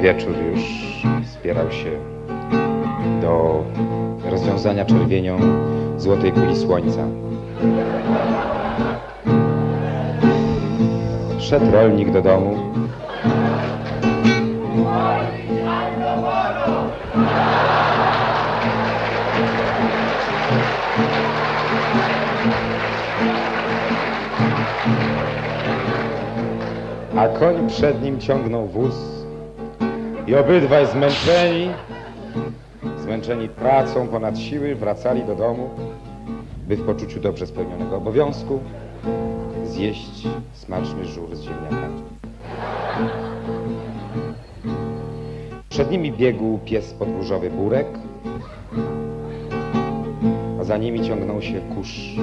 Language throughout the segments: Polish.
Wieczór już zbierał się do rozwiązania czerwienią złotej kuli słońca. Szedł rolnik do domu. A koń przed nim ciągnął wóz i obydwaj zmęczeni, zmęczeni pracą ponad siły, wracali do domu, by w poczuciu dobrze spełnionego obowiązku zjeść smaczny żur z ziemniakami. Przed nimi biegł pies podwórzowy Burek, a za nimi ciągnął się kurz.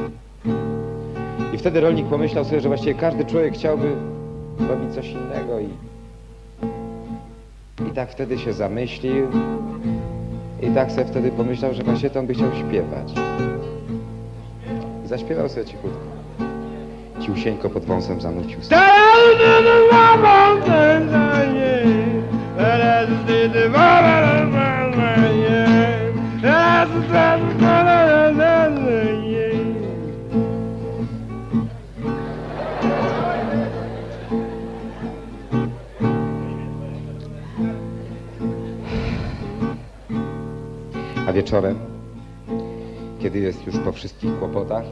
I wtedy rolnik pomyślał sobie, że właściwie każdy człowiek chciałby robić coś innego i, i tak wtedy się zamyślił i tak sobie wtedy pomyślał, że on by chciał śpiewać. Zaśpiewał sobie cichutko. Ciusieńko pod wąsem zanucił. A wieczorem, kiedy jest już po wszystkich kłopotach,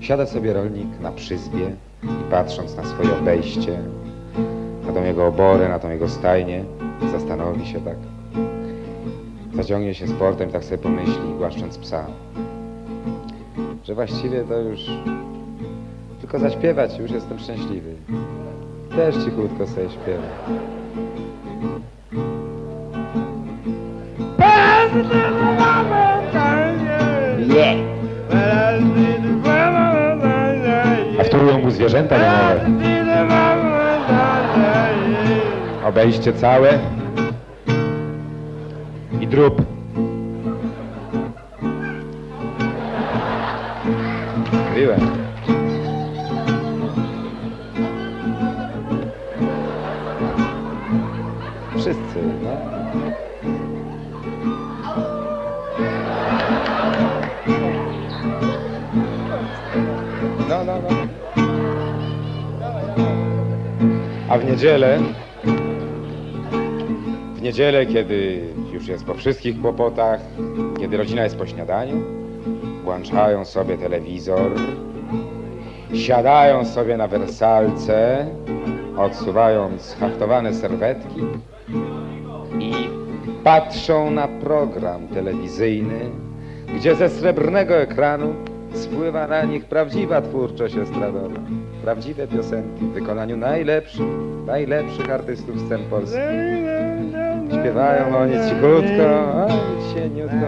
siada sobie rolnik na przyzbie i patrząc na swoje obejście, na tą jego oborę, na tą jego stajnię, zastanowi się tak. Zaciągnie się z portem i tak sobie pomyśli, głaszcząc psa, że właściwie to już tylko zaśpiewać, już jestem szczęśliwy. Też cichutko sobie śpiewam. A wtórują mu zwierzęta domowe. Obejście całe i drób. Mówiłem. Wszyscy, no. A w niedzielę, w niedzielę, kiedy już jest po wszystkich kłopotach, kiedy rodzina jest po śniadaniu, włączają sobie telewizor, siadają sobie na wersalce, odsuwając haftowane serwetki i patrzą na program telewizyjny, gdzie ze srebrnego ekranu spływa na nich prawdziwa twórczość estradowa. Prawdziwe piosenki w wykonaniu najlepszych, najlepszych artystów scen polskich. Śpiewają oni cichutko, oj, cieniutko.